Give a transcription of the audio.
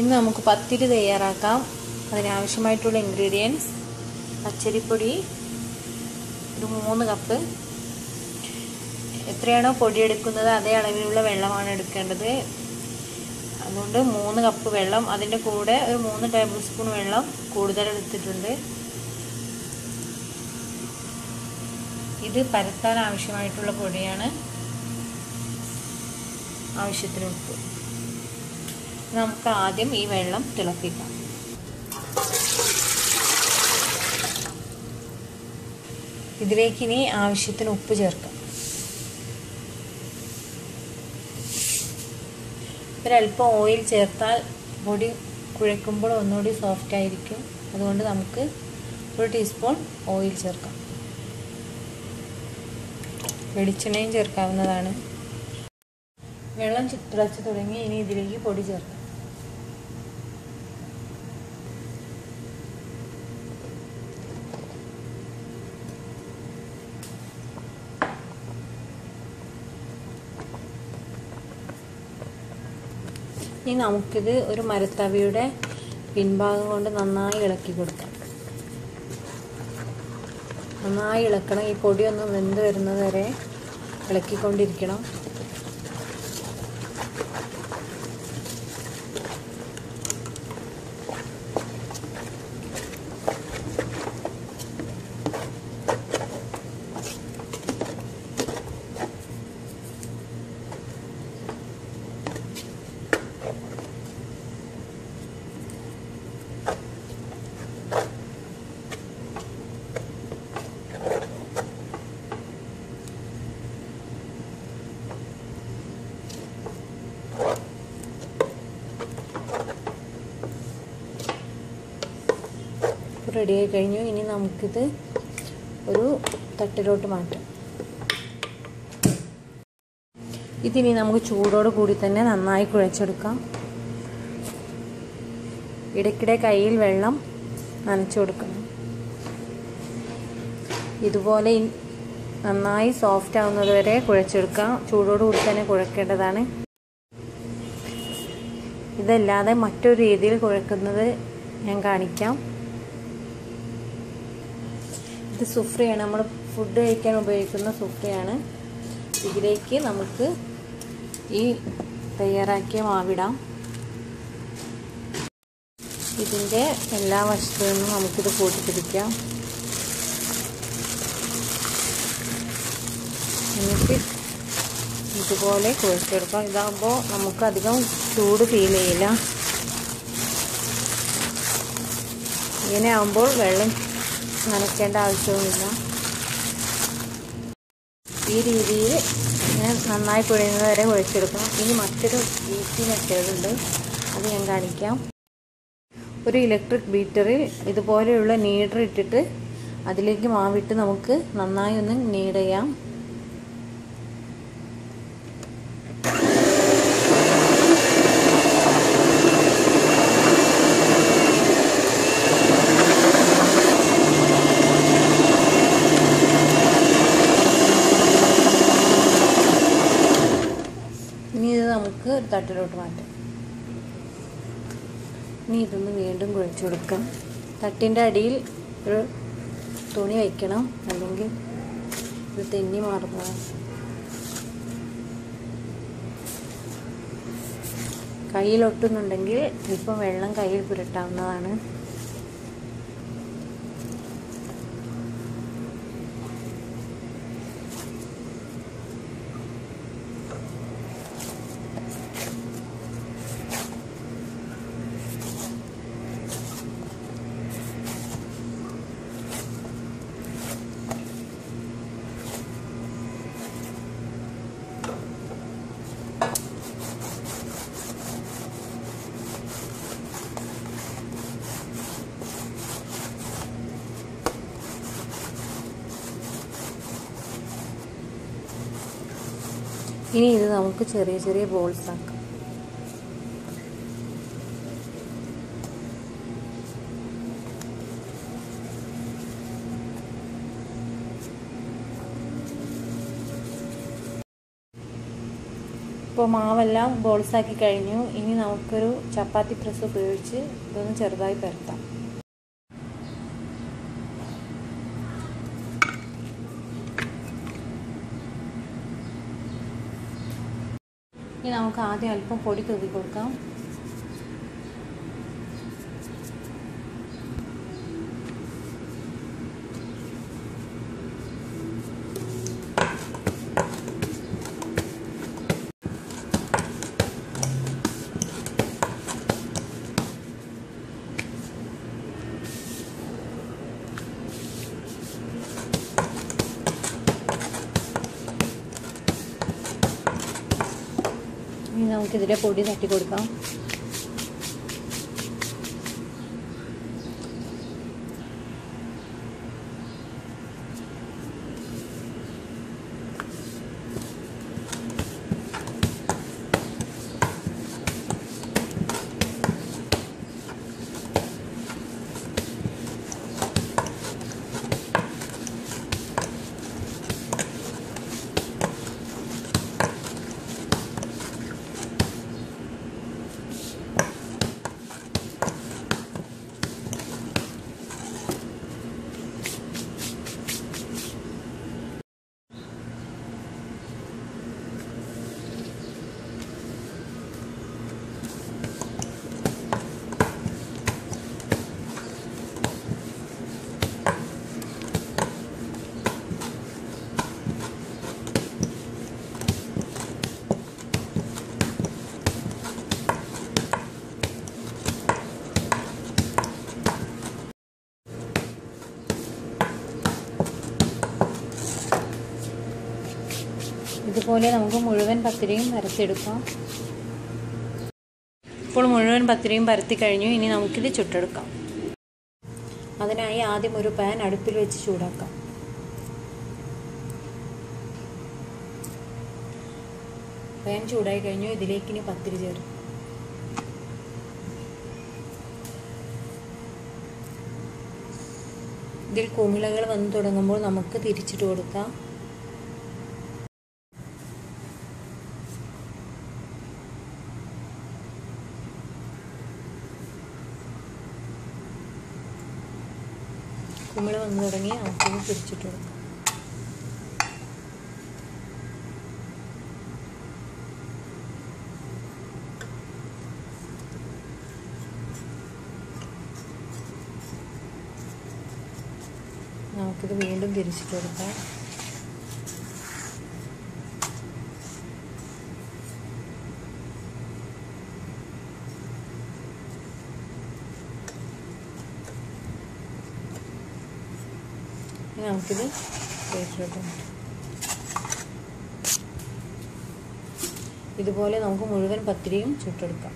ഇന്ന് നമുക്ക് പത്തിരി തയ്യാറാക്കാം. അതിനാവശ്യമായിട്ടുള്ള ഇൻഗ്രീഡിയൻസ് പച്ചരിപ്പൊടി ഒരു മൂന്ന് കപ്പ് എത്രയാണോ പൊടി എടുക്കുന്നത് അതേ അളവിലുള്ള വെള്ളമാണ് എടുക്കേണ്ടത്. അതുകൊണ്ട് മൂന്ന് കപ്പ് വെള്ളം അതിന്റെ കൂടെ ഒരു മൂന്ന് ടേബിൾ സ്പൂൺ വെള്ളം കൂടുതൽ എടുത്തിട്ടുണ്ട്. ഇത് പരത്താൻ ആവശ്യമായിട്ടുള്ള പൊടിയാണ് ആവശ്യത്തിന് ഉപ്പ്. നമുക്ക് ആദ്യം ഈ വെള്ളം തിളപ്പിക്കാം. ഇതിലേക്ക് ഇനി ആവശ്യത്തിന് ഉപ്പ് ചേർക്കാം. ഒരല്പം ഓയിൽ ചേർത്താൽ പൊടി കുഴക്കുമ്പോൾ ഒന്നുകൂടി സോഫ്റ്റ് ആയിരിക്കും. അതുകൊണ്ട് നമുക്ക് ഒരു ടീസ്പൂൺ ഓയിൽ ചേർക്കാം. വെളിച്ചെണ്ണയും ചേർക്കാവുന്നതാണ്. വെള്ളം തിളച്ച് തുടങ്ങി ഇനി ഇതിലേക്ക് പൊടി ചേർക്കാം. ഇനി നമുക്കിത് ഒരു മരത്തവിയുടെ പിൻഭാഗം കൊണ്ട് നന്നായി ഇളക്കി കൊടുക്കാം. നന്നായി ഇളക്കണം. ഈ പൊടി ഒന്ന് വെന്ത് വരുന്നത് വരെ ഇളക്കിക്കൊണ്ടിരിക്കണം. റെഡി ആയി കഴിഞ്ഞു. ഇനി നമുക്കിത് ഒരു തട്ടിലോട്ട് മാറ്റാം. ഇതിനി നമുക്ക് ചൂടോട് കൂടി തന്നെ നന്നായി കുഴച്ചെടുക്കാം. ഇടയ്ക്കിടെ കയ്യിൽ വെള്ളം നനച്ചു കൊടുക്കണം ഇതുപോലെ നന്നായി സോഫ്റ്റ് ആവുന്നത് വരെ കുഴച്ചെടുക്കാം. ചൂടോട് കൂടി തന്നെ കുഴക്കേണ്ടതാണ്. ഇതല്ലാതെ മറ്റൊരു രീതിയിൽ കുഴക്കുന്നത് ഞാൻ കാണിക്കാം. ഇത് സുഫ്രയാണ്. നമ്മൾ ഫുഡ് കഴിക്കാൻ ഉപയോഗിക്കുന്ന സുഫ്രയാണ്. ഇതിലേക്ക് നമുക്ക് ഈ തയ്യാറാക്കിയ മാവിടാം. ഇതിന്റെ എല്ലാ വശത്തു നിന്നും നമുക്കിത് കൂട്ടിപ്പിടിക്കാം. എന്നിട്ട് ഇതുപോലെ കുഴച്ചെടുക്കാം. ഇതാകുമ്പോൾ നമുക്ക് അധികം ചൂട് ഫീൽ ചെയ്യില്ല. ഇങ്ങനെ ആകുമ്പോൾ വെള്ളം നനയ്ക്കേണ്ട ആവശ്യവുമില്ല. ഈ രീതിയിൽ ഞാൻ നന്നായി കുഴയുന്നത് വരെ കുഴച്ചെടുക്കണം. ഇനി മറ്റൊരു ബീറ്റി മെത്തേഡ് ഉണ്ട് അത് ഞാൻ കാണിക്കാം. ഒരു ഇലക്ട്രിക് ബീറ്ററിൽ ഇതുപോലെയുള്ള നീഡർ ഇട്ടിട്ട് അതിലേക്ക് മാവിട്ട് നമുക്ക് നന്നായി ഒന്ന് നീഡ് ചെയ്യാം ഇനി ഇത് നമുക്ക് ഒരു തട്ടിലോട്ട് മാറ്റാം. ഇനി ഇതൊന്ന് വീണ്ടും കുഴച്ച് കൊടുക്കാം. തട്ടിന്റെ അടിയിൽ ഒരു തുണി വയ്ക്കണം. അല്ലെങ്കിൽ ഇത് തെന്നി മാറുന്നതാണ് കയ്യിലൊട്ടുന്നുണ്ടെങ്കിൽ ഇപ്പം വെള്ളം കയ്യിൽ പുരട്ടാവുന്നതാണ്. ഇനി ഇത് നമുക്ക് ചെറിയ ചെറിയ ബോൾസ് ആക്കാം. ഇപ്പോൾ മാവെല്ലാം ബോൾസാക്കി കഴിഞ്ഞു. ഇനി നമുക്കൊരു ചപ്പാത്തി പ്രസ് ഉപയോഗിച്ച് ഇതൊന്ന് ചെറുതായി പരത്താം. ഇനി നമുക്ക് ആദ്യം അല്പം പൊടി തൂക്കി കൊടുക്കാം. ഇനി നമുക്കിതിലെ പൊടി തട്ടി കൊടുക്കാം ഇതുപോലെ നമുക്ക് മുഴുവൻ പത്തിരിയും വരച്ചെടുക്കാം ഇപ്പോൾ മുഴുവൻ പത്തിരിയും പരത്തി കഴിഞ്ഞു. ഇനി നമുക്കിത് ചുട്ടെടുക്കാം. അതിനായി ആദ്യം ഒരു പാൻ അടുപ്പിൽ വെച്ച് ചൂടാക്കാം. പാൻ ചൂടായി കഴിഞ്ഞു. ഇതിലേക്ക് ഇനി പത്തിരി ചേർക്കും. ഇതിൽ കുമിളകൾ വന്നു തുടങ്ങുമ്പോൾ നമുക്ക് തിരിച്ചിട്ട് കൊടുക്കാം. കുമിള വന്നു തുടങ്ങി ആദ്യം പിടിച്ചിട്ട് കൊടുക്കാം നമുക്കിത് വീണ്ടും തിരിച്ചിട്ട് കൊടുക്കാം. നമുക്കിത് പ്ലേറ്റിലോട്ട് ഇതുപോലെ നമുക്ക് മുഴുവൻ പത്തിരിയും ചുട്ടെടുക്കാം.